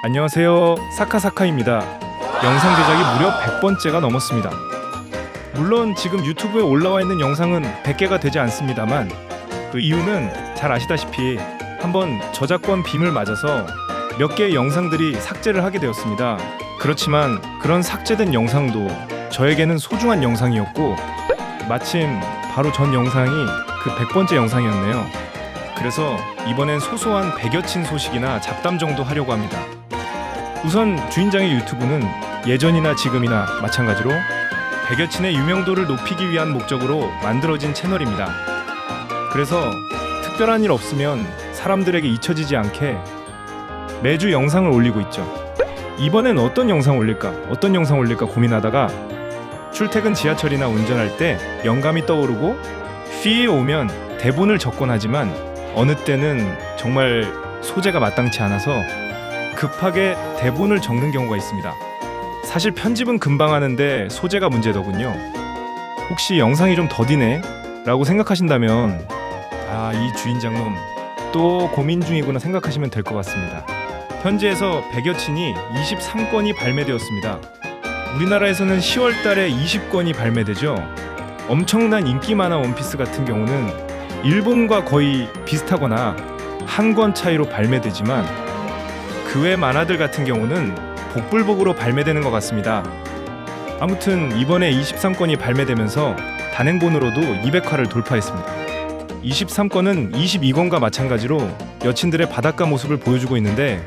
안녕하세요. 사카사카입니다. 영상 제작이 무려 100번째가 넘었습니다. 물론 지금 유튜브에 올라와 있는 영상은 100개가 되지 않습니다만 그 이유는 잘 아시다시피 한번 저작권 빔을 맞아서 몇 개의 영상들이 삭제를 하게 되었습니다. 그렇지만 그런 삭제된 영상도 저에게는 소중한 영상이었고 마침 바로 전 영상이 그 100번째 영상이었네요. 그래서 이번엔 소소한 100여 친 소식이나 잡담 정도 하려고 합니다. 우선 주인장의 유튜브는 예전이나 지금이나 마찬가지로 100여 친의 유명도를 높이기 위한 목적으로 만들어진 채널입니다. 그래서 특별한 일 없으면 사람들에게 잊혀지지 않게 매주 영상을 올리고 있죠. 이번엔 어떤 영상 올릴까? 어떤 영상 올릴까 고민하다가 출퇴근 지하철이나 운전할 때 영감이 떠오르고 휘에 오면 대본을 적곤 하지만 어느 때는 정말 소재가 마땅치 않아서 급하게 대본을 적는 경우가 있습니다. 사실 편집은 금방 하는데 소재가 문제더군요. 혹시 영상이 좀 더디네? 라고 생각하신다면 아, 이 주인 장놈 또 고민 중이구나 생각하시면 될 것 같습니다. 현지에서 100여 친이 23건이 발매되었습니다. 우리나라에서는 10월 달에 20건이 발매되죠. 엄청난 인기 만화 원피스 같은 경우는 일본과 거의 비슷하거나 한 권 차이로 발매되지만 그 외 만화들 같은 경우는 복불복으로 발매되는 것 같습니다. 아무튼 이번에 23건이 발매되면서 단행본으로도 200화를 돌파했습니다. 23건은 22건과 마찬가지로 여친들의 바닷가 모습을 보여주고 있는데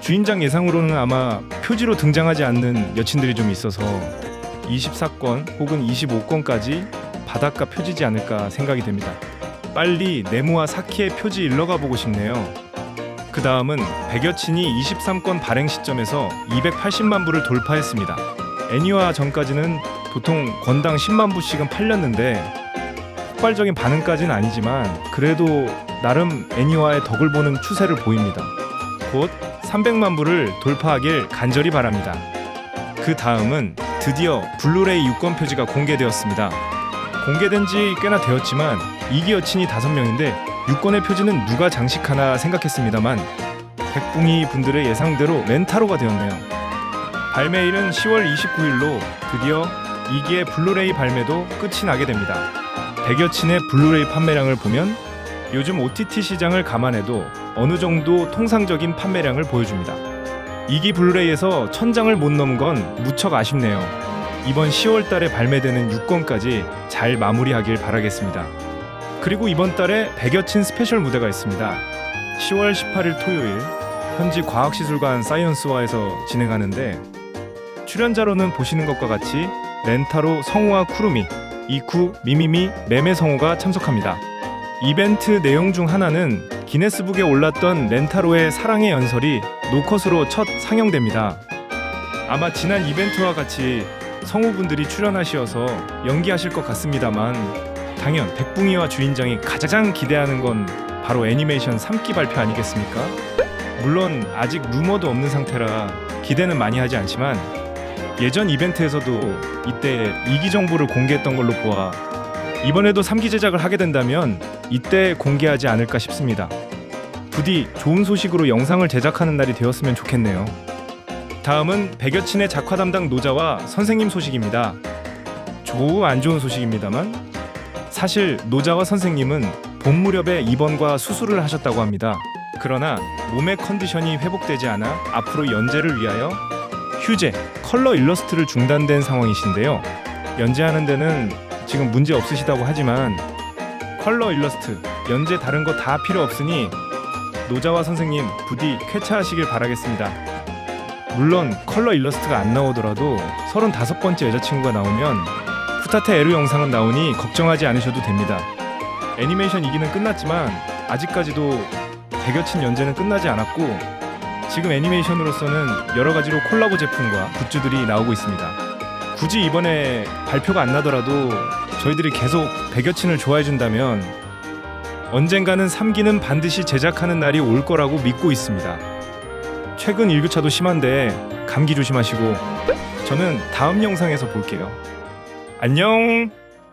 주인장 예상으로는 아마 표지로 등장하지 않는 여친들이 좀 있어서 24건 혹은 25건까지 바닷가 표지지 않을까 생각이 됩니다. 빨리 네모와 사키의 표지 일러가 보고 싶네요. 그 다음은 백여친이 23건 발행 시점에서 280만 부를 돌파했습니다. 애니화 전까지는 보통 권당 10만 부씩은 팔렸는데 폭발적인 반응까지는 아니지만 그래도 나름 애니화의 덕을 보는 추세를 보입니다. 곧 300만 부를 돌파하길 간절히 바랍니다. 그 다음은 드디어 블루레이 유권 표지가 공개되었습니다. 공개된 지 꽤나 되었지만 이기 여친이 5명인데 유권의 표지는 누가 장식하나 생각했습니다만 백붕이 분들의 예상대로 렌타로가 되었네요. 발매일은 10월 29일로 드디어 2기의 블루레이 발매도 끝이 나게 됩니다. 100여 친의 블루레이 판매량을 보면 요즘 OTT 시장을 감안해도 어느 정도 통상적인 판매량을 보여줍니다. 2기 블루레이에서 천장을 못 넘은 건 무척 아쉽네요. 이번 10월 달에 발매되는 6권까지 잘 마무리하길 바라겠습니다. 그리고 이번 달에 100여 친 스페셜 무대가 있습니다. 10월 18일 토요일 현지 과학시술관 사이언스와에서 진행하는데 출연자로는 보시는 것과 같이 렌타로 성우와 쿠루미, 이쿠, 미미미, 매매 성우가 참석합니다. 이벤트 내용 중 하나는 기네스북에 올랐던 렌타로의 사랑의 연설이 노컷으로 첫 상영됩니다. 아마 지난 이벤트와 같이 성우분들이 출연하시어서 연기하실 것 같습니다만 당연 백붕이와 주인장이 가장 기대하는 건 바로 애니메이션 3기 발표 아니겠습니까? 물론 아직 루머도 없는 상태라 기대는 많이 하지 않지만 예전 이벤트에서도 이때 2기 정보를 공개했던 걸로 보아 이번에도 3기 제작을 하게 된다면 이때 공개하지 않을까 싶습니다. 부디 좋은 소식으로 영상을 제작하는 날이 되었으면 좋겠네요. 다음은 백여친의 작화 담당 노자와 선생님 소식입니다. 좋고 안 좋은 소식입니다만 사실 노자와 선생님은 봄 무렵에 입원과 수술을 하셨다고 합니다. 그러나 몸의 컨디션이 회복되지 않아 앞으로 연재를 위하여 휴재, 컬러 일러스트를 중단된 상황이신데요. 연재하는 데는 지금 문제 없으시다고 하지만 컬러 일러스트, 연재 다른 거 다 필요 없으니 노자와 선생님 부디 쾌차하시길 바라겠습니다. 물론 컬러 일러스트가 안 나오더라도 35번째 여자친구가 나오면 푸타테 에루 영상은 나오니 걱정하지 않으셔도 됩니다. 애니메이션 2기는 끝났지만 아직까지도 백여친 연재는 끝나지 않았고 지금 애니메이션으로서는 여러 가지로 콜라보 제품과 굿즈들이 나오고 있습니다. 굳이 이번에 발표가 안 나더라도 저희들이 계속 백여친을 좋아해 준다면 언젠가는 3기는 반드시 제작하는 날이 올 거라고 믿고 있습니다. 최근 일교차도 심한데 감기 조심하시고 저는 다음 영상에서 볼게요. 안녕.